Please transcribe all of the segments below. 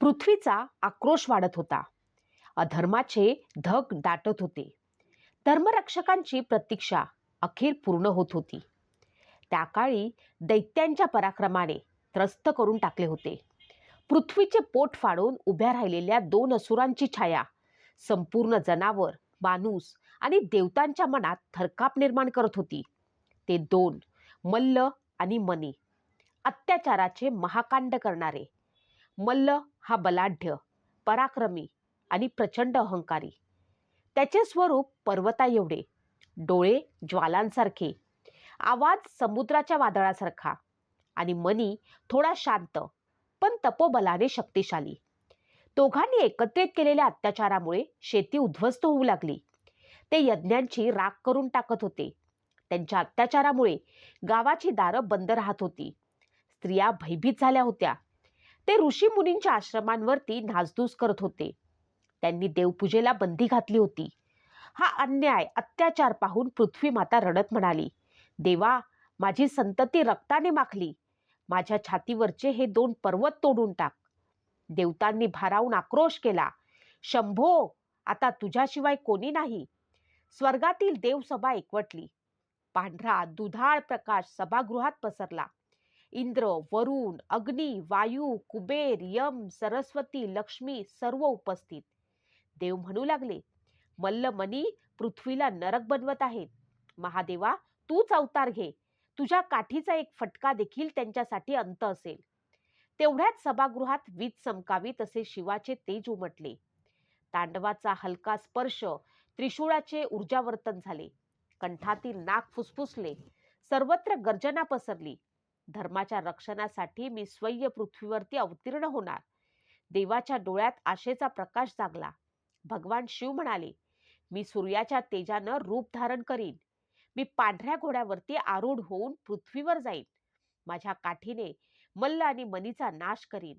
पृथ्वीचा आक्रोश वाढत होता. अधर्माचे धग दाटत होते. धर्मरक्षकांची प्रतीक्षा अखेर पूर्ण होत होती. त्या काळी दैत्यांच्या पराक्रमाने त्रस्त करून टाकले होते. पृथ्वीचे पोट फाडून उभ्या राहिलेल्या दोन असुरांची छाया संपूर्ण जनावर माणूस आणि देवतांच्या मनात थरकाप निर्माण करत होती. ते दोन मल्ल आणि मनी अत्याचाराचे महाकांड करणारे मल्ल हा बलाढ्य पराक्रमी आणि प्रचंड अहंकारी. त्याचे स्वरूप पर्वता एवढे डोळे ज्वालांसारखे आवाज समुद्राच्या वादळासारखा आणि मनी थोडा शांत पण तपोबलाने शक्तिशाली. दोघांनी एकत्रित केलेल्या अत्याचारामुळे शेती उद्ध्वस्त होऊ लागली. ते यज्ञांची राख करून टाकत होते. त्यांच्या अत्याचारामुळे गावाची दारं बंद राहत होती. स्त्रिया भयभीत झाल्या होत्या. ते ऋषी मुनींच्या आश्रमांवरती नासधूस करत होते. त्यांनी देवपूजेला बंदी घातली होती. हा अन्याय अत्याचार पाहून पृथ्वी माता रडत म्हणाली देवा माझी संतती रक्ताने माखली. माझ्या छातीवरचे हे दोन पर्वत तोडून टाक. देवतांनी भारावून आक्रोश केला. शंभो आता तुझ्याशिवाय कोणी नाही. स्वर्गातील देवसभा एकवटली. पांढरा दुधाळ प्रकाश सभागृहात पसरला. इंद्र वरुण अग्नी वायू कुबेर यम सरस्वती लक्ष्मी सर्व उपस्थित. देव म्हणू लागले मल्लमणी पृथ्वीला नरक बनवत आहेत. महादेवा तूच अवतार घे. तुझ्या काठीचा एक फटका देखील त्यांच्यासाठी अंत असेल. तेवढ्याच सभागृहात वीज चमकावी तसे शिवाचे तेज उमटले. तांडवाचा हलका स्पर्श त्रिशूळाचे ऊर्जावर्तन झाले. कंठातील नाक फुसफुसले. सर्वत्र गर्जना पसरली. धर्माच्या रक्षणासाठी मी स्वय पृथ्वीवरती अवतीर्ण होणार. देवाच्या डोळ्यात आशेचा प्रकाश जागला. भगवान शिव म्हणाले मी सूर्याच्या तेजानं रूप धारण करीन. मी पांढऱ्या घोड्यावरती आरूढ होऊन पृथ्वीवर जाईन. माझ्या काठीने मल्ल आणि मनीचा नाश करीन.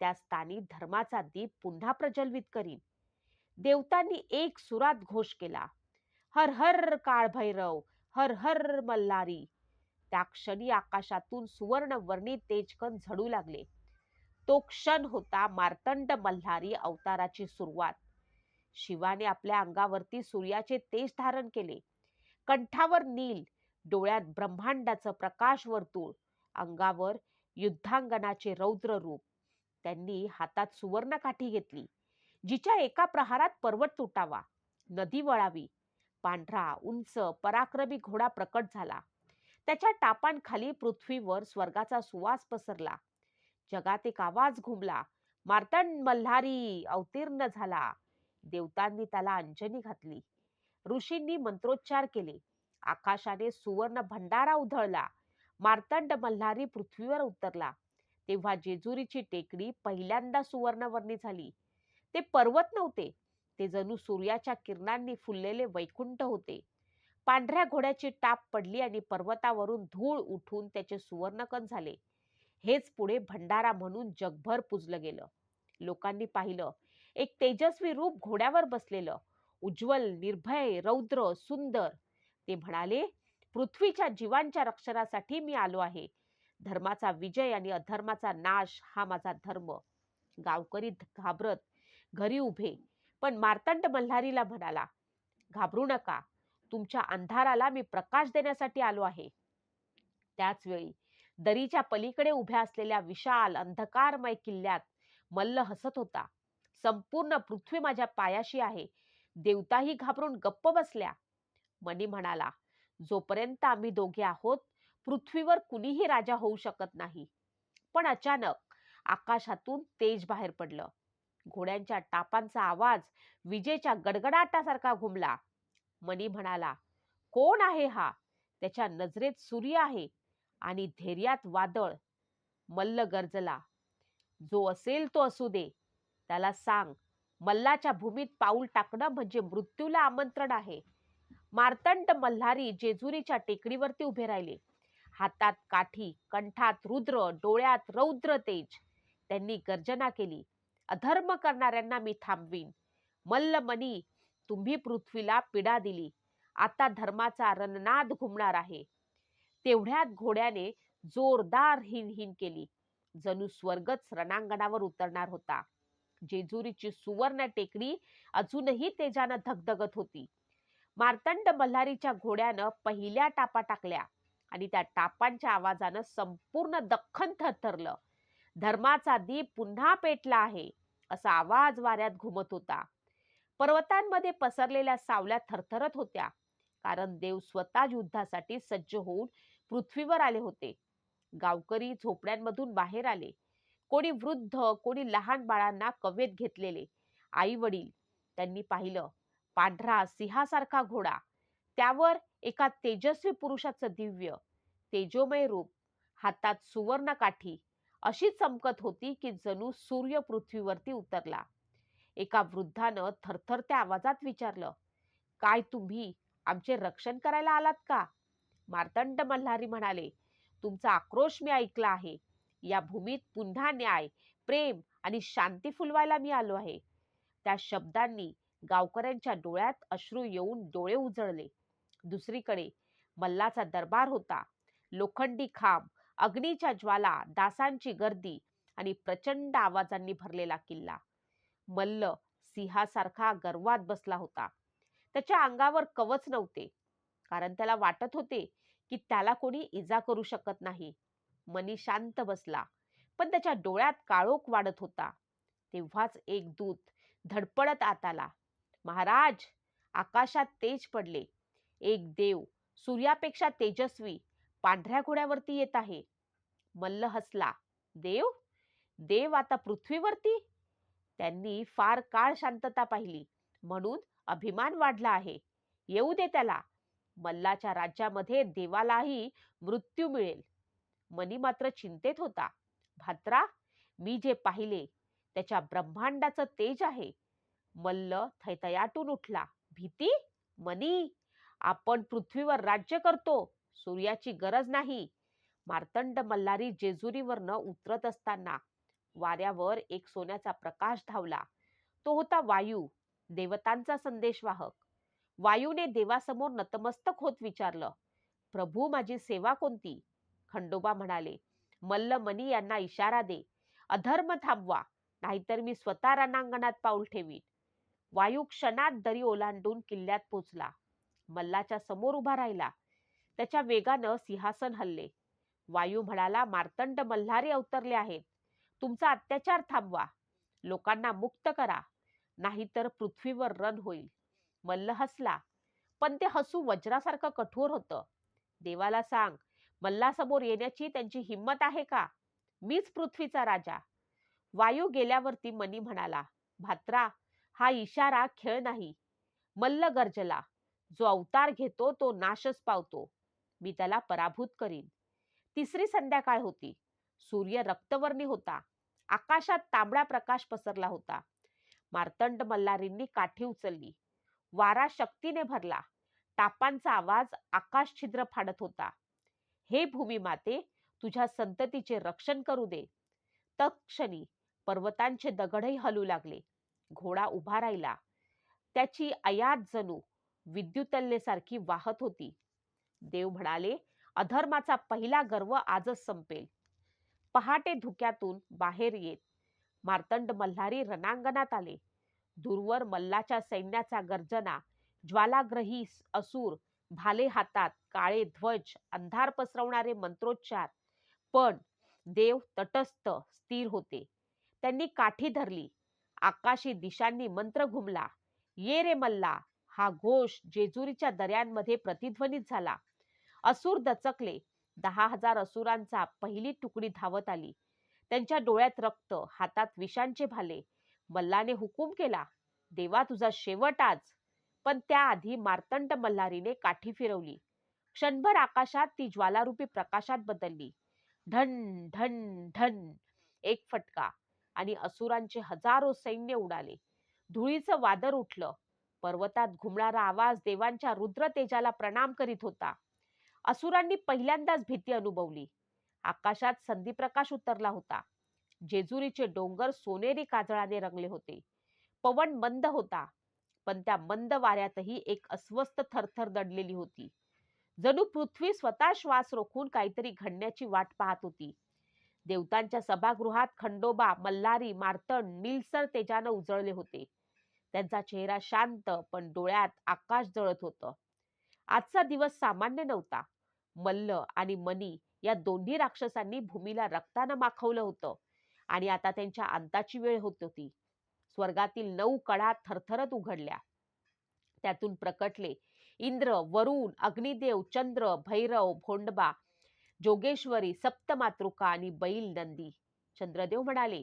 त्या स्थानी धर्माचा दीप पुन्हा प्रज्वलित करीन. देवतांनी एक सुरात घोष केला हर हर काळभैरव हर हर मल्हारी त्या क्षणी आकाशातून सुवर्ण वर्णी तेजकन झडू लागले. तो क्षण होता मार्तंड मल्हारी अवताराची सुरुवात. शिवाने आपल्या अंगावरती सूर्याचे तेज धारण केले. कंठावर नील डोळ्यात ब्रह्मांडाचं प्रकाश वर्तुळ अंगावर युद्धांगणाचे रौद्र रूप. त्यांनी हातात सुवर्ण काठी घेतली. जिच्या एका प्रहारात पर्वत तुटावा. नदी वळावी. पांढरा उंच पराक्रमी घोडा प्रकट झाला. त्याच्या टापांखाली पृथ्वीवर स्वर्गाचा सुवास पसरला. जगात एक आवाज घुमला. मार्तंड मल्हारी अवतीर्ण झाला. देवतांनी त्याला अंजनी घातली. ऋषींनी मंत्रोच्चार केले. आकाशाने सुवर्ण भंडारा उधळला. मार्तंड मल्हारी पृथ्वीवर उतरला. तेव्हा जेजुरीची टेकडी पहिल्यांदा सुवर्णवर्णी झाली. ते पर्वत नव्हते. ते जणू सूर्याच्या किरणांनी फुललेले वैकुंठ होते. पांढऱ्या घोड्याची टाप पडली आणि पर्वतावरून धूळ उठून त्याचे सुवर्णकन झाले. हेच पुढे भंडारा म्हणून जगभर पुजलं गेलं. लोकांनी पाहिलं एक तेजस्वी रूप घोड्यावर बसलेलं. उज्ज्वल निर्भय रौद्र सुंदर. ते म्हणाले पृथ्वीच्या जीवांच्या रक्षणासाठी मी आलो आहे. धर्माचा विजय आणि अधर्माचा नाश हा माझा धर्म. गावकरी घाबरत घरी उभे. पण मार्तंड मल्हारीला म्हणाला घाबरू नका. तुमच्या अंधाराला मी प्रकाश देण्यासाठी आलो आहे. त्याच वेळी दरीच्या पलीकडे उभ्या असलेल्या विशाल अंधकारमय किल्ल्यात मल्ल हसत होता. संपूर्ण पृथ्वी माझ्या पायाशी आहे. देवताही घाबरून गप्प बसल्या. मनी म्हणाला जोपर्यंत आम्ही दोघे आहोत पृथ्वीवर कुणीही राजा होऊ शकत नाही. पण अचानक आकाशातून तेज बाहेर पडलं. घोड्यांच्या टापांचा आवाज विजेच्या गडगडाटासारखा घुमला. मनी म्हणाला कोण आहे हा? त्याच्या नजरेत सूर्य आहे आणि धैर्यात वादळ. मल्ल गरजला जो असेल तो असू दे. त्याला सांग मल्लाच्या भूमीत पाऊल टाकणं म्हणजे मृत्यूला आमंत्रण आहे. मार्तंड मल्हारी जेजुरीच्या टेकडीवरती उभे राहिले. हातात काठी कंठात रुद्र डोळ्यात रौद्र तेज. त्यांनी गर्जना केली अधर्म करणाऱ्यांना मी थांबवीन. मल्लमणी तुम्ही पृथ्वीला पीडा दिली. आता धर्माचा रणनाद घुमणार आहे. तेवढ्यात घोड्याने जोरदार हिनहिन केली. जणू स्वर्गच रणांगणावर उतरणार होता. जेजुरीची सुवर्ण टेकडी अजूनही तेजानं धगधगत होती. मार्तंड मल्हारीच्या घोड्यानं पहिल्या टापा टाकल्या आणि त्या टापांच्या आवाजानं संपूर्ण दख्खन थरथरलं. धर्माचा दीप पुन्हा पेटला आहे असा आवाज वाऱ्यात घुमत होता. पर्वतांमध्ये पसरलेल्या सावल्या थरथरत होत्या. कारण देव स्वतः युद्धासाठी सज्ज होऊन पृथ्वीवर आले होते. गावकरी झोपड्यांमधून बाहेर आले. कोणी वृद्ध कोणी लहान बाळांना कवेत घेतलेले. आई वडील त्यांनी पाहिलं पांढरा सिंहासारखा घोडा. त्यावर एका तेजस्वी पुरुषाचं दिव्य तेजोमय रूप हातात सुवर्ण काठी अशी चमकत होती की जणू सूर्य पृथ्वीवरती उतरला. एका वृद्धानं थरथरत्या आवाजात विचारलं काय तुम्ही आमचे रक्षण करायला आलात का? मार्तंड मल्हारी म्हणाले तुमचा आक्रोश मी ऐकला आहे. या भूमीत पुन्हा न्याय प्रेम आणि शांती फुलवायला मी आलो आहे. त्या शब्दांनी गावकऱ्यांच्या डोळ्यात अश्रू येऊन डोळे उजळले. दुसरीकडे मल्लाचा दरबार होता. लोखंडी खांब अग्नीच्या ज्वाला दासांची गर्दी आणि प्रचंड आवाजांनी भरलेला किल्ला. मल्ल सिंहासारखा गर्वात बसला होता. त्याच्या अंगावर कवच नव्हते. कारण त्याला वाटत होते की त्याला कोणी इजा करू शकत नाही. मनी शांत बसला. पण त्याच्या डोळ्यात काळोख वाढत होता. तेव्हाच एक दूत धडपडत आत आला महाराज आकाशात तेज पडले. एक देव सूर्यापेक्षा तेजस्वी पांढऱ्या घोड्यावरती येत आहे. मल्ल हसला. देव? देव आता पृथ्वीवरती? त्यांनी फार काळ शांतता पाहिली. म्हणून अभिमान वाढला आहे. येऊ दे त्याला. मल्लाच्या राज्यामध्ये देवालाही मृत्यू मिळेल. मनी मात्र चिंतेत होता. भात्रा मी जे पाहिले त्याच्या ब्रह्मांडाचं तेज आहे. मल्ल थैतयाटून उठला. भीती? मनी आपण पृथ्वीवर राज्य करतो. सूर्याची गरज नाही. मार्तंड मल्हारी जेजुरीवरनं उतरत असताना वाऱ्यावर एक सोन्याचा प्रकाश धावला. तो होता वायू देवतांचा संदेशवाहक. वायूने देवासमोर नतमस्तक होत विचारलं प्रभू माझी सेवा कोणती? खंडोबा म्हणाले मल्ल मनी यांना इशारा दे. अधर्म थांबवा नाहीतर मी स्वतः रणांगणात पाऊल ठेवीन. वायू क्षणात दरी ओलांडून किल्ल्यात पोचला. मल्लाच्या समोर उभा राहिला. त्याच्या वेगानं सिंहासन हल्ले. वायू म्हणाला मार्तंड मल्हारी अवतरले आहेत. तुमचा अत्याचार थांबवा. लोकांना मुक्त करा. नाहीतर पृथ्वीवर रण होईल. मल्ल हसला. पण ते हसू वज्रासारखं कठोर होतं. देवाला सांग मल्लासमोर येण्याची त्यांची हिंमत आहे का? मीच पृथ्वीचा राजा. वायू गेल्यावरती मनी म्हणाला भात्रा हा इशारा खेळ नाही. मल्ल गर्जला जो अवतार घेतो तो नाशच पावतो. मी त्याला पराभूत करीन. तिसरी संध्याकाळ होती. सूर्य रक्तवर्णी होता. आकाशात तांबडा प्रकाश पसरला होता. मार्तंड मल्हारींनी काठी उचलली. वारा शक्तीने भरला. टापांचा आवाज आकाश छिद्र फाडत होता. हे भूमी माते तुझ्या संततीचे रक्षण करू दे. तत्क्षणी पर्वतांचे दगडही हलू लागले. घोडा उभा राहिला. त्याची अयात जणू विद्युतल्लेसारखी वाहत होती. देव म्हणाले अधर्माचा पहिला गर्व आजच संपेल. पहाटे धुक्यातून बाहेर येत. मार्तंड मल्हारी रणांगणात आले. दूरवर मल्लाच्या सैन्याचा गर्जना ज्वालाग्रही असुर भाले हातात काळे ध्वज अंधार पसरवणारे मंत्रोच्चार. पण देव तटस्थ स्थिर होते. त्यांनी काठी धरली. आकाशी दिशांनी मंत्र घुमला. ये रे मल्ला हा घोष जेजुरीच्या दऱ्यांमध्ये प्रतिध्वनित झाला. असुर दचकले. दहा हजार असुरांचा पहिली तुकडी धावत आली. त्यांच्या डोळ्यात रक्त हातात विषांचे भाले. मल्लाने हुकूम केला देवा तुझा शेवट आज. पण त्याआधी मार्तंड मल्हारीने काठी फिरवली. क्षणभर आकाशात ती ज्वालारूपी प्रकाशात बदलली. ढन ढन ढन एक फटका आणि असुरांचे हजारो सैन्य उडाले. धुळीचं वादर उठलं. पर्वतात घुमणारा आवाज देवांच्या रुद्र तेजाला प्रणाम करीत होता. असुरांनी पहिल्यांदाच भीती अनुभवली. आकाशात संधीप्रकाश उतरला होता. जेजुरीचे डोंगर सोनेरी काजळाने रंगले होते. पवन मंद होता पण त्या मंद वाऱ्यातही एक अस्वस्थ थरथर दडलेली होती. जणू पृथ्वी स्वतः श्वास रोखून काहीतरी घडण्याची वाट पाहत होती. देवतांच्या सभागृहात खंडोबा मल्हारी मार्तण निलसर तेजानं उजळले होते. त्यांचा चेहरा शांत पण डोळ्यात आकाश जळत होतं. आजचा दिवस सामान्य नव्हता. मल्ल आणि मनी या दोन्ही राक्षसांनी भूमीला रक्तानं माखवलं होतं आणि आता त्यांच्या अंताची वेळ होत होती. स्वर्गातील नऊ कडा थरथरत उघडल्या. त्यातून प्रकटले इंद्र वरुण अग्निदेव चंद्र भैरव भोंडबा जोगेश्वरी सप्तमातृका आणि बैल नंदी. चंद्रदेव म्हणाले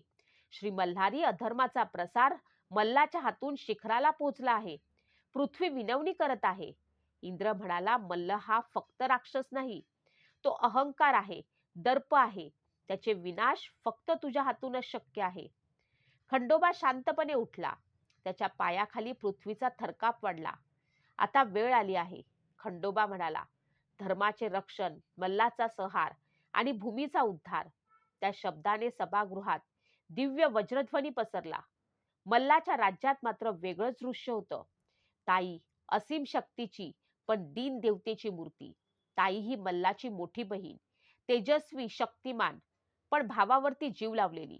श्री मल्हारी अधर्माचा प्रसार मल्लाच्या हातून शिखराला पोचला आहे. पृथ्वी विनवणी करत आहे. इंद्र म्हणाला मल्ल हा फक्त राक्षस नाही तो अहंकार आहे दर्प आहे त्याचे विनाश फक्त तुझ्या हातूनच शक्य आहे. खंडोबा शांतपणे उठला. त्याच्या पायाखाली पृथ्वीचा थरकाप वाढला. आता वेळ आली आहे खंडोबा म्हणाला. धर्माचे रक्षण मल्लाचा संहार आणि भूमीचा उद्धार. त्या शब्दाने सभागृहात दिव्य वज्रध्वनी पसरला. मल्लाच्या राज्यात मात्र वेगळंच दृश्य होतं. ताई असीम शक्तीची पण दीन देवतेची मूर्ती ताई ही मल्लाची मोठी बहीण तेजस्वी शक्तिमान पण भावावरती जीव लावलेली.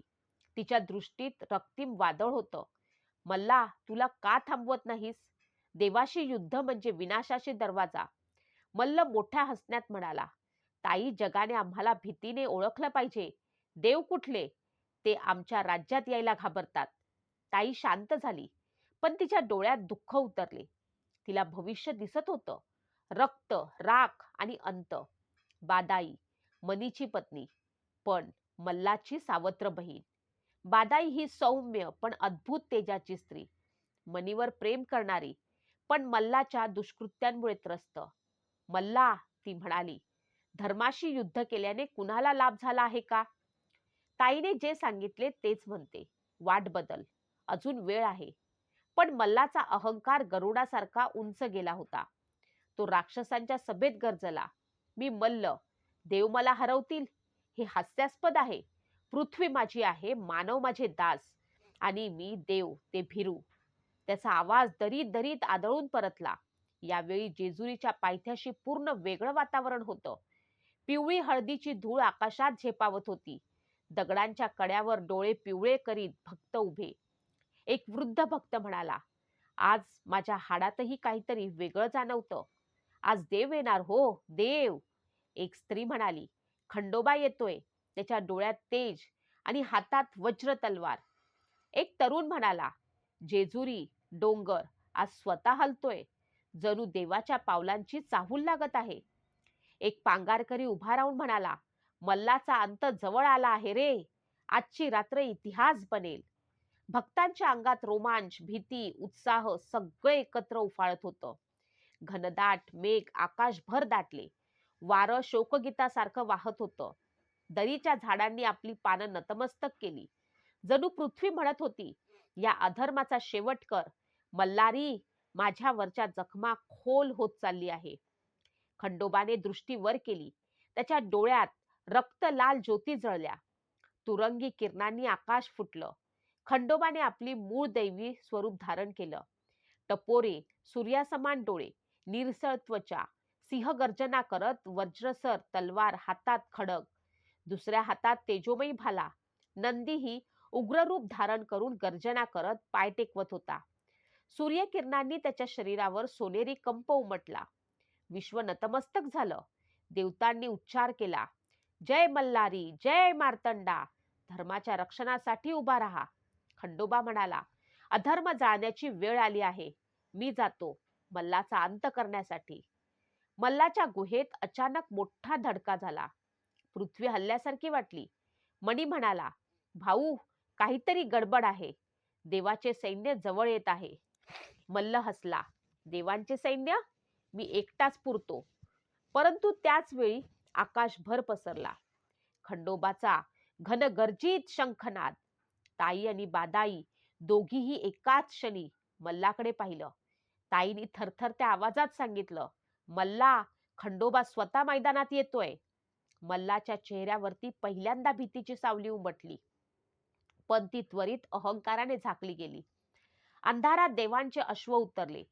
तिच्या दृष्टीत रक्तिम वादळ होतं. मल्ला तुला का थांबवत नाहीस? देवाशी युद्ध म्हणजे विनाशाशी दरवाजा. मल्ल मोठ्या हसण्यात म्हणाला ताई जगाने आम्हाला भीतीने ओळखलं पाहिजे. देव कुठले? ते आमच्या राज्यात यायला घाबरतात. ताई शांत झाली पण तिच्या डोळ्यात दुःख उतरले. तिला भविष्य दिसत होतं. रक्त राख आणि अंत. बादाई मनीची पत्नी. पण मल्लाची सावत्र बहीण बादाई ही सौम्य पण अद्भुत तेजाची स्त्री. मनीवर प्रेम करणारी पण मल्लाच्या दुष्कृत्यांमुळे त्रस्त. मल्ला ती म्हणाली धर्माशी युद्ध केल्याने कुणाला लाभ झाला आहे का? ताईने जे सांगितले तेच म्हणते. वाट बदल. अजून वेळ आहे. पण मल्लाचा अहंकार गरुडासारखा उंच गेला होता. तो राक्षसांच्या सभेत गरजला. मी मल्ल देव मला हरवतील. हे हास्यास्पद आहे. पृथ्वी माझी आहे मानव माझे दास. आणि मी देव ते भिरू. त्याचा आवाज दरीत दरीत आदळून परतला. यावेळी जेजुरीच्या पायथ्याशी पूर्ण वेगळं वातावरण होतं. पिवळी हळदीची धूळ आकाशात झेपावत होती. दगडांच्या कड्यावर डोळे पिवळे करीत भक्त उभे. एक वृद्ध भक्त म्हणाला आज माझ्या हाडातही काहीतरी वेगळं जाणवतं. आज देव येणार हो देव. एक स्त्री म्हणाली खंडोबा येतोय. त्याच्या डोळ्यात तेज आणि हातात वज्र तलवार. एक तरुण म्हणाला जेजुरी डोंगर आज स्वतः हलतोय. जणू देवाच्या पावलांची चाहूल लागत आहे. एक पांगारकरी उभा राहून म्हणाला मल्लाचा अंत जवळ आला आहे रे. आजची रात्र इतिहास बनेल. भक्तांच्या अंगात रोमांच भीती उत्साह सगळं एकत्र उफाळत होतं. घनदाट मेघ आकाशभर दाटले. वारं शोकगीतासारखं वाहत होतं. दरीच्या झाडांनी आपली पानं नतमस्तक केली. जणू पृथ्वी म्हणत होती या अधर्माचा शेवट कर. मल्लारी माझ्यावरच्या जखमा खोल होत चालली आहे. खंडोबाने दृष्टी वर केली. त्याच्या डोळ्यात रक्त लाल ज्योती जळल्या. तुरंगी किरणांनी आकाश फुटलं. खंडोबाने आपली मूळ दैवी स्वरूप धारण केलं. टपोरे सूर्यासमान डोळे निरसळ त्वचा सिंह गर्जना करत वज्रसर तलवार हातात खडक दुसऱ्या हातात तेजोमयी भाला नंदीही उग्ररूप धारण करून गर्जना करत पाय टेकवत होता. सूर्यकिरणांनी त्याच्या शरीरावर सोनेरी कंप उमटला. विश्व नतमस्तक झालं. देवतांनी उच्चार केला जय मल्लारी जय मार्तंडा धर्माच्या रक्षणासाठी उभा राहा खंडोबा म्हणाला अधर्म जाळण्याची वेळ आली आहे. मी जातो मल्लाचा अंत करण्यासाठी. मल्लाच्या गुहेत अचानक मोठा धडका झाला. पृथ्वी हल्ल्यासारखी वाटली. मणी म्हणाला भाऊ काहीतरी गडबड आहे. देवाचे सैन्य जवळ येत आहे. मल्ल हसला देवांचे सैन्य? मी एकटाच पुरतो. परंतु त्याच वेळी आकाशभर पसरला. खंडोबाचा घनगर्जित शंखनाद ताई आणि बादाई दोघीही एकाच क्षणी मल्लाकडे पाहिलं. ताईने थरथरत्या आवाजात सांगितलं मल्ला खंडोबा स्वतः मैदानात येतोय. मल्लाच्या चेहऱ्यावरती पहिल्यांदा भीतीची सावली उमटली. पण ती त्वरित अहंकाराने झाकली गेली. अंधारात देवांचे अश्व उतरले.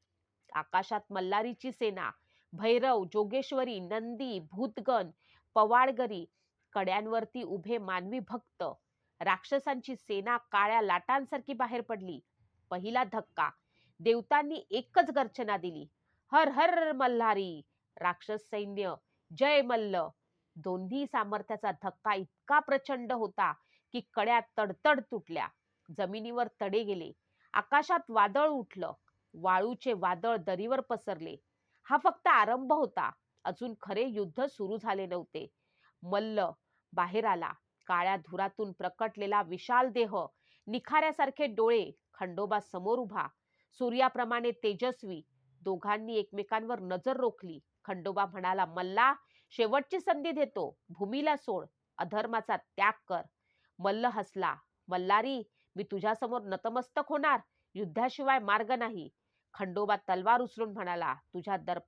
आकाशात मल्लारीची सेना भैरव जोगेश्वरी नंदी भूतगण पवाडगरी कड्यांवरती उभे मानवी भक्त राक्षसांची सेना काळ्या लाटांसारखी बाहेर पडली. पहिला धक्का. देवतांनी एकच गर्जना दिली. हर हर मल्हारी राक्षस सैन्य जय मल्ल. दोन्ही सामर्थ्याचा धक्का इतका प्रचंड होता की कड्या तडतड तुटल्या. जमिनीवर तडे गेले. आकाशात वादळ उठलं. वाळूचे वादळ दरीवर पसरले. हा फक्त आरंभ होता. अजून खरे युद्ध सुरू झाले नव्हते. मल्ल बाहेर आला. काळ्या धुरातून प्रकटलेला विशाल देह निखाऱ्यासारखे डोळे खंडोबा समोर उभा. सूर्याप्रमाणे तेजस्वी. दोघांनी एकमेकांवर नजर रोखली. खंडोबा म्हणाला मल्ला शेवटची संधी देतो. भूमीला सोड. अधर्माचा त्याग कर. मल्ल हसला. मल्लारी मी तुझ्यासमोर नतमस्तक होणार. युद्धाशिवाय मार्ग नाही. खंडोबा तलवार उचलून म्हणाला तुझ्या दर्प